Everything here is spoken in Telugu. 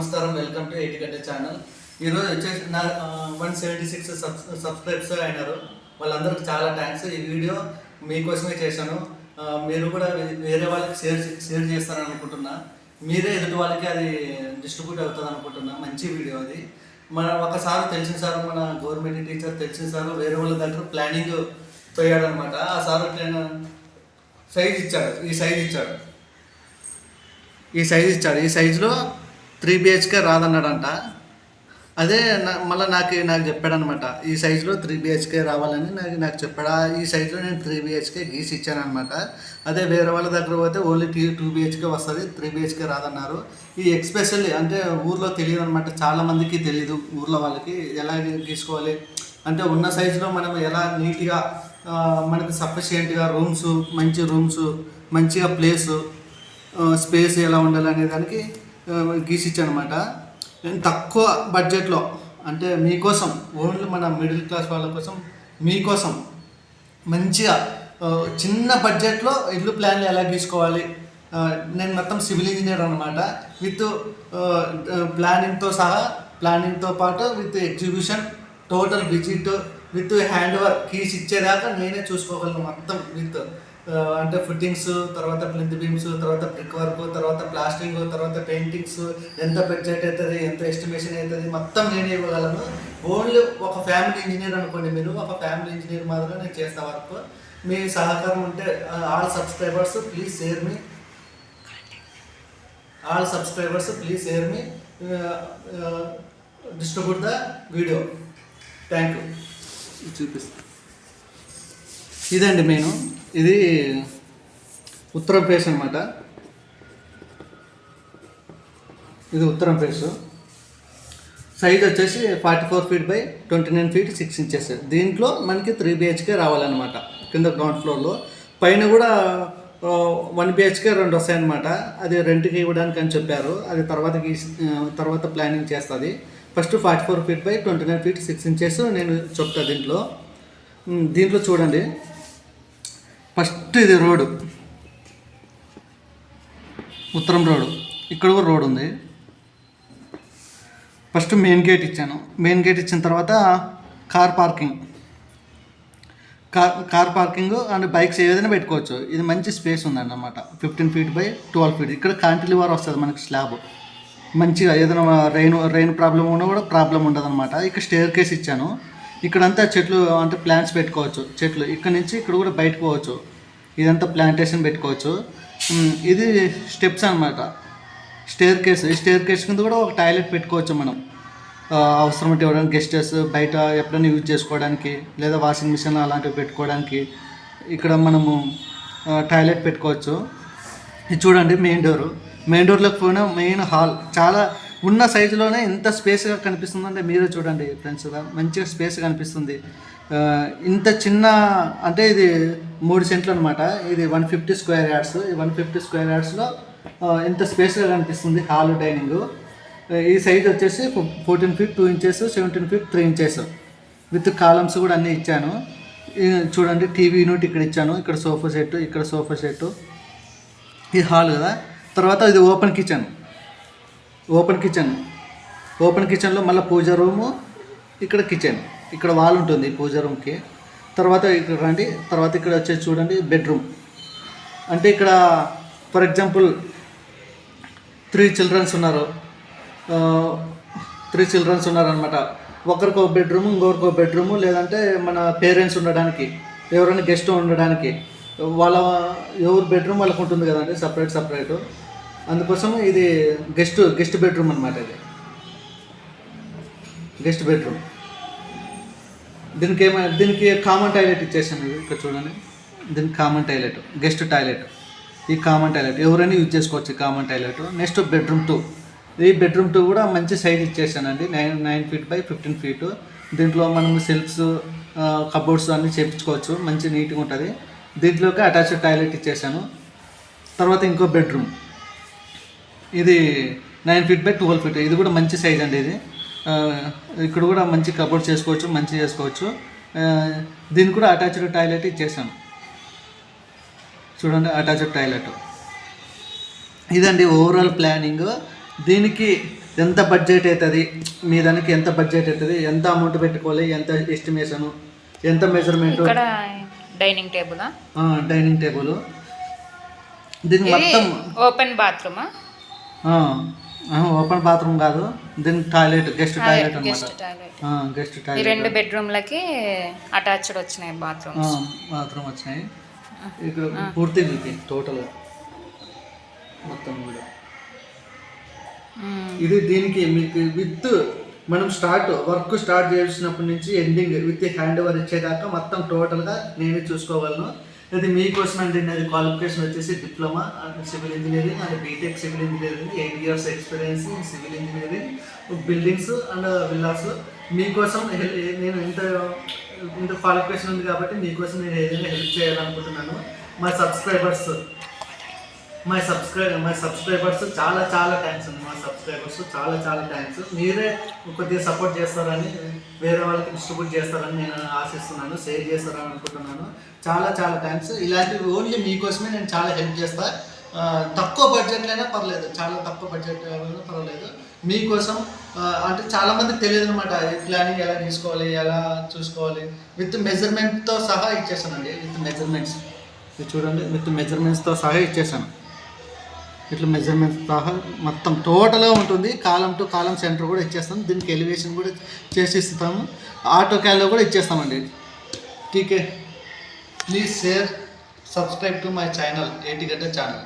నమస్కారం వెల్కమ్ టు ఎయిట్ ఛానల్. ఈరోజు వచ్చేసి నా వన్ సెవెంటీ సిక్స్ సబ్స్క్రైబ్స్ అయినారు. వాళ్ళందరికీ చాలా థ్యాంక్స్ ఈ వీడియో మీకోసమే చేశాను. మీరు కూడా వేరే వాళ్ళకి షేర్ చే- షేర్ చేస్తారని అనుకుంటున్నా. మీరే ఎదుటి వాళ్ళకి అది డిస్ట్రిబ్యూట్ అవుతుంది అనుకుంటున్నా. మంచి వీడియో అది. మన ఒకసారి తెలిసిన సార్ మన గవర్నమెంట్ టీచర్ తెలిసిన సార్ వేరే వాళ్ళ దగ్గర ప్లానింగ్ పోయాడనమాట ఆ సార్ సైజ్ ఇచ్చాడు. ఈ సైజ్ ఇచ్చాడు. ఈ సైజ్ ఇచ్చాడు. ఈ సైజులో త్రీ బిహెచ్కే రాదన్నాడంట. అదే నా మళ్ళీ నాకు నాకు చెప్పాడనమాట ఈ సైజులో త్రీ బిహెచ్కే రావాలని నాకు నాకు చెప్పాడు. ఆ ఈ సైజులో నేను త్రీ బిహెచ్కే గీసి ఇచ్చాను అనమాట అదే వేరే వాళ్ళ దగ్గర పోతే ఓన్లీ టీ టూ బిహెచ్కే వస్తుంది త్రీ బిహెచ్కే రాదన్నారు. ఈ ఎక్స్పెషల్లీ అంటే ఊర్లో తెలియదు అనమాట చాలామందికి తెలియదు ఊర్లో వాళ్ళకి ఎలా గీసుకోవాలి. అంటే ఉన్న సైజులో మనం ఎలా నీట్గా మనకి సఫిషియెంట్గా రూమ్స్ మంచి రూమ్స్ మంచిగా ప్లేసు స్పేస్ ఎలా ఉండాలి అనే దానికి గీసిచ్చానమాట. నేను తక్కువ బడ్జెట్లో అంటే మీకోసం ఓన్లీ మన మిడిల్ క్లాస్ వాళ్ళ కోసం మీకోసం మంచిగా చిన్న బడ్జెట్లో ఇల్లు ప్లాన్లు ఎలా గీసుకోవాలి? నేను మొత్తం సివిల్ ఇంజనీర్ అనమాట విత్ ప్లానింగ్తో సహా ప్లానింగ్తో పాటు with execution total visit with hand work keys ఇచ్చేదాకా నేనే చూసుకోగలను మొత్తం విత్. అంటే ఫిట్టింగ్స్ తర్వాత ప్లింత్ బీమ్స్ తర్వాత బ్రిక్ వర్క్ తర్వాత ప్లాస్టింగ్ తర్వాత పెయింటింగ్స్ ఎంత బడ్జెట్ అవుతుంది ఎంత ఎస్టిమేషన్ అవుతుంది మొత్తం నేనే ఇవ్వగలను. ఓన్లీ ఒక ఫ్యామిలీ ఇంజనీర్ అనుకోండి మీరు ఒక ఫ్యామిలీ ఇంజనీర్ మాదిరిగా నేను చేస్తా వర్క్ మీ సహకారం ఉంటే ఆల్ సబ్స్క్రైబర్స్ ప్లీజ్ షేర్ మీ all subscribers please share me distribute the video thank you చూపిస్తాను ఇదండి నేను ఇది ఉత్తరం ఫేస్ అనమాట ఇది ఉత్తరం ఫేస్ సైజ్ వచ్చేసి forty four feet by twenty nine feet six inches. దీంట్లో మనకి త్రీ బిహెచ్కే రావాలన్నమాట కింద గ్రౌండ్ ఫ్లోర్లో. పైన కూడా వన్ బిహెచ్కే రెండు వస్తాయన్నమాట. అది రెంట్కి ఇవ్వడానికి అని చెప్పారు. అది తర్వాత తర్వాత ప్లానింగ్ చేస్తుంది. First forty four feet by twenty nine feet six inches నేను చెప్తా దీంట్లో. దీంట్లో చూడండి. ఫస్ట్ ఇది రోడ్. ఉత్తరం రోడ్డు ఇక్కడ కూడా రోడ్ ఉంది. ఫస్ట్ మెయిన్ గేట్ ఇచ్చాను. మెయిన్ గేట్ ఇచ్చిన తర్వాత car parking. Car car parking and bikes ఏదైనా పెట్టుకోవచ్చు. ఇది మంచి స్పేస్ ఉందండి fifteen feet by twelve feet. ఇక్కడ కాంటిలివర్ వస్తుంది మనకి స్లాబ్. మంచిగా ఏదైనా రెయిన్ రెయిన్ ప్రాబ్లం ఉన్నా కూడా ప్రాబ్లం ఉండదు అనమాట ఇక్కడ స్టేర్ కేస్ ఇచ్చాను. ఇక్కడంతా చెట్లు అంటే ప్లాంట్స్ పెట్టుకోవచ్చు. చెట్లు ఇక్కడ నుంచి ఇక్కడ కూడా బయటకు పోవచ్చు. ఇదంతా ప్లాంటేషన్ పెట్టుకోవచ్చు. ఇది స్టెప్స్ అనమాట స్టేర్ కేస్ ఈ స్టేర్ కేస్ కింద కూడా ఒక టాయిలెట్ పెట్టుకోవచ్చు మనం. అవసరం అంటే ఎవరైనా గెస్టర్స్ బయట ఎప్పుడైనా యూజ్ చేసుకోవడానికి లేదా వాషింగ్ మిషన్ అలాంటివి పెట్టుకోవడానికి ఇక్కడ మనము టాయిలెట్ పెట్టుకోవచ్చు. ఇది చూడండి మెయిన్ డోరు మెయిన్ డోర్లోకి పోయిన మెయిన్ హాల్ చాలా ఉన్న సైజులోనే ఎంత స్పేస్గా కనిపిస్తుంది అంటే మీరే చూడండి ఫ్రెండ్స్ మంచిగా స్పేస్ కనిపిస్తుంది. ఇంత చిన్న అంటే ఇది మూడు సెంట్లు అనమాట ఇది వన్ ఫిఫ్టీ స్క్వేర్ యార్డ్స్ ఈ వన్ ఫిఫ్టీ స్క్వేర్ యార్డ్స్లో ఇంత స్పేస్గా కనిపిస్తుంది హాల్ డైనింగ్ ఈ సైజ్ వచ్చేసి fourteen feet two inches seventeen feet three inches with columns కూడా అన్నీ ఇచ్చాను. చూడండి టీవీ యూనిట్ ఇక్కడ ఇచ్చాను. ఇక్కడ సోఫా సెట్ ఇక్కడ సోఫా సెట్ ఇది హాల్ కదా. తర్వాత ఇది open kitchen open kitchen. Open కిచెన్లో మళ్ళీ పూజ రూము ఇక్కడ కిచెన్. ఇక్కడ వాల్ ఉంటుంది పూజ రూమ్కి. తర్వాత ఇక్కడ రండి తర్వాత ఇక్కడ వచ్చేసి చూడండి బెడ్రూమ్. అంటే ఇక్కడ ఫర్ ఎగ్జాంపుల్ త్రీ చిల్డ్రన్స్ ఉన్నారు. త్రీ చిల్డ్రన్స్ ఉన్నారనమాట ఒకరికి ఒక బెడ్రూమ్ ఇంకొకరికి ఒక బెడ్రూమ్ లేదంటే మన పేరెంట్స్ ఉండడానికి ఎవరైనా గెస్ట్ ఉండడానికి వాళ్ళ ఎవరు బెడ్రూమ్ వాళ్ళకు ఉంటుంది కదండి సపరేట్ సపరేట్. అందుకోసం ఇది గెస్ట్ గెస్ట్ బెడ్రూమ్ అనమాట ఇది. గెస్ట్ బెడ్రూమ్ దీనికి ఏమైనా దీనికి కామన్ టాయిలెట్ ఇచ్చేసాను ఇది ఇక్కడ చూడండి. దీనికి కామన్ టాయిలెట్ గెస్ట్ టాయిలెట్ ఈ కామన్ టాయిలెట్ ఎవరైనా యూజ్ చేసుకోవచ్చు common toilet next bedroom two ఈ బెడ్రూమ్ టూ కూడా మంచి size ఇచ్చేసానండి nine nine feet by fifteen feet దీంట్లో మనం సెల్ఫ్స్ కబోర్డ్స్ అన్నీ చేపించుకోవచ్చు. మంచి నీట్గా ఉంటుంది. దీంట్లోకి అటాచ్డ్ టాయిలెట్ ఇచ్చేసాను తర్వాత ఇంకో బెడ్రూమ్ ఇది nine feet by twelve feet. ఇది కూడా మంచి సైజ్ అండి ఇది. ఇక్కడ కూడా మంచి కబోర్డ్ చేసుకోవచ్చు మంచి చేసుకోవచ్చు. దీనికి కూడా అటాచ్డ్ టాయిలెట్ ఇచ్చేసాను. చూడండి అటాచ్డ్ టాయిలెట్ ఇదండి ఓవరాల్ ప్లానింగ్ దీనికి ఎంత బడ్జెట్ అవుతుంది? మీ దానికి ఎంత బడ్జెట్ అవుతుంది? ఎంత అమౌంట్ పెట్టుకోవాలి? ఎంత ఎస్టిమేషను ఎంత measurement dining table dining table దీనికి మొత్తం ఓపెన్ బాత్రూమా ఓపెన్ బాత్రూమ్ కాదు. దీనికి toilet guest toilet guest toilet guest ఈ టాయిలెట్ రెండు బెడ్రూమ్లకి అటాచ్డ్ వచ్చినాయి బాత్రూమ్స్ బాత్రూమ్ వచ్చినాయి. ఇక్కడ పూర్తి ఇది టోటల్ మొత్తం కూడా. ఇది దీనికి మీకు విత్ మనం స్టార్ట్ వర్క్ స్టార్ట్ చేసినప్పటి నుంచి ఎండింగ్ విత్ హ్యాండ్ ఓవర్ ఇచ్చేదాకా మొత్తం టోటల్గా నేనే చూసుకోగలను. ఇది మీకోసం అండి నాది క్వాలిఫికేషన్ వచ్చేసి diploma civil engineering and BTech civil engineering eight years experience in civil engineering buildings and villas మీకోసం హెల్- నేను ఇంత ఇంత క్వాలిఫికేషన్ ఉంది కాబట్టి మీకోసం నేను ఏదైనా హెల్ప్ చేయాలనుకుంటున్నాను. మా subscribers my subscribe my subscribers చాలా చాలా థ్యాంక్స్ అండి మా సబ్స్క్రైబర్స్ చాలా చాలా థ్యాంక్స్ మీరే కొద్దిగా సపోర్ట్ చేస్తారని వేరే వాళ్ళకి డిస్ట్రిబ్యూట్ చేస్తారని నేను ఆశిస్తున్నాను షేర్ చేస్తారని అనుకుంటున్నాను. చాలా చాలా థ్యాంక్స్ ఇలాంటివి ఓన్లీ మీకోసమే నేను చాలా హెల్ప్ చేస్తాను తక్కువ బడ్జెట్లో అయినా పర్లేదు చాలా తక్కువ బడ్జెట్ అయినా పర్వాలేదు మీకోసం అంటే చాలామందికి తెలియదు అనమాట ప్లానింగ్ ఎలా తీసుకోవాలి ఎలా చూసుకోవాలి. విత్ మెజర్మెంట్తో సహా ఇచ్చేసానండి విత్ మెజర్మెంట్స్ చూడండి విత్ మెజర్మెంట్స్తో సహా ఇచ్చేసాను. ఇట్లా మెజర్మెంట్స్ సహా మొత్తం టోటల్గా ఉంటుంది. కాలం టు కాలం సెంటర్ కూడా ఇచ్చేస్తాం. దీనికి ఎలివేషన్ కూడా చేసి ఇస్తాము. ఆటో క్యాల్లో కూడా ఇచ్చేస్తామండి. టీకే please share subscribe to my channel ఏటి గంట ఛానల్